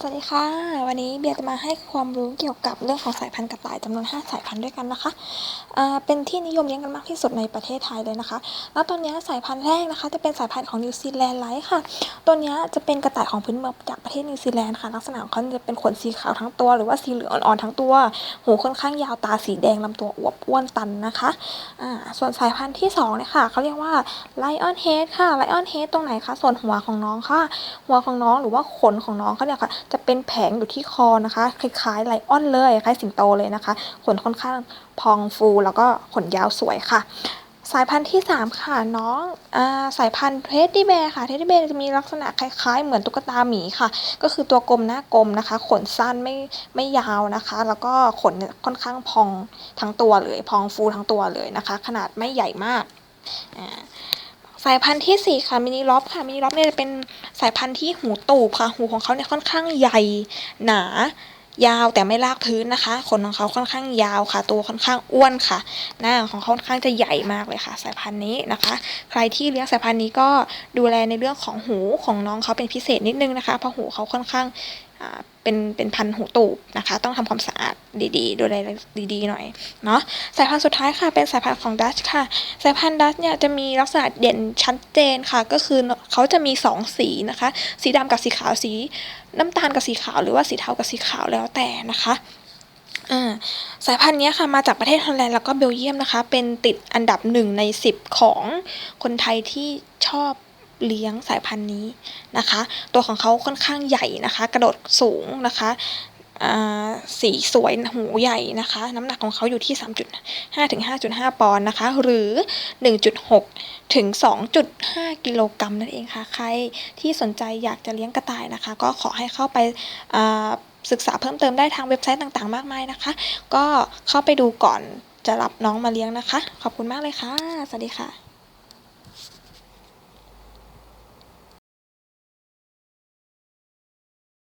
สวัสดีค่ะ วันนี้เบียร์จะมาให้ความรู้เกี่ยวกับเรื่องของสายพันธุ์กระต่ายจำนวน 5 สายพันธุ์ด้วยกันนะคะเป็นที่นิยมเลี้ยงกันมากที่สุดในประเทศไทยเลยนะคะ แล้วตอนนี้สายพันธุ์แรกนะคะจะเป็นสายพันธุ์ของนิวซีแลนด์ไลท์ค่ะ ตัวนี้จะเป็นกระต่ายของพื้นเมืองจากประเทศนิวซีแลนด์ค่ะ ลักษณะของเขาจะเป็นขนสีขาวทั้งตัว หรือว่าสีเหลืองอ่อนๆทั้งตัว หูค่อนข้างยาวตาสีแดงลำตัวอวบอ้วนตันนะคะส่วนสายพันธุ์ที่สองเนี่ยค่ะเขาเรียกว่าไลออนเฮดค่ะไลออนเฮดตรงไหนคะส่วนหัวของน้องค่ะ หัวของน้องหรือว่าขนของน้องเขาเนี่ยค่ะจะเป็นแผงอยู่ที่คอนะคะ คล้ายๆไลออนเลยคล้ายสิงโตเลยนะคะ ขนค่อนข้างพองฟูแล้วก็ขนยาวสวยค่ะสายพันธุ์ที่ 3 ค่ะน้องอาสายพันธุ์เทดดี้แบร์ค่ะเทดดี้แบร์จะมีลักษณะคล้ายๆ เหมือนตุ๊กตาหมีค่ะ ก็คือตัวกลมหน้ากลมนะคะ ขนสั้นไม่ไม่ยาวนะคะ แล้วก็ขนค่อนข้างพองทั้งตัวเลย พองฟูทั้งตัวเลยนะคะ ขนาดไม่ใหญ่มากอ่า สายพันธุ์ทีสี่ 4 ค่ะมินิล็อบค่ะมินิล็อบเนี่ยจะเป็นสายพันธุ์ที่หูตูบค่ะหูของเขาเนี่ยค่อนข้างใหญ่หนายาวแต่ไม่ลากพื้นนะคะขนของเขาค่อนข้างยาวค่ะ ตัวค่อนข้างอ้วนค่ะ หน้าของเขาค่อนข้างจะใหญ่มากเลยค่ะ สายพันธุ์นี้นะคะ ใครที่เลี้ยงสายพันธุ์นี้ก็ดูแลในเรื่องของหูของน้องเขาเป็นพิเศษนิดนึงนะคะ เพราะหูเขาค่อนข้างเป็นเป็นพันหูตูบนะคะ ต้องทำความสะอาดดีๆ ดูแลดีๆ หน่อยเนาะสายพันธุ์สุดท้ายค่ะ เป็นสายพันธุ์ของดัชค่ะ สายพันธุ์ดัชเนี่ยจะมีลักษณะเด่นชัดเจนค่ะ ก็คือเขาจะมีสองสีนะคะ สีดำกับสีขาว สีน้ำตาลกับสีขาว หรือว่าสีเทากับสีขาวแล้วแต่นะคะสายพันธุ์นี้ค่ะมาจากประเทศฮอลแลนด์แล้วก็เบลเยียมนะคะ เป็นติดอันดับหนึ่งในสิบของคนไทยที่ชอบ เลี้ยงสายพันธุ์นี้นะคะ ตัวของเขาค่อนข้างใหญ่นะคะ กระโดดสูงนะคะสีสวยหูใหญ่นะคะ น้ำหนักของเขาอยู่ที่ 3.5ถึง5.5 ปอนด์นะคะ หรือ 1.6 ถึง 2.5 กิโลกรัมนั่นเองค่ะ ใครที่สนใจอยากจะเลี้ยงกระต่ายนะคะ ก็ขอให้เข้าไปศึกษาเพิ่มเติมได้ทางเว็บไซต์ต่างๆ มากมายนะคะ ก็เข้าไปดูก่อนจะรับน้องมาเลี้ยงนะคะ ขอบคุณมากเลยค่ะ สวัสดีค่ะ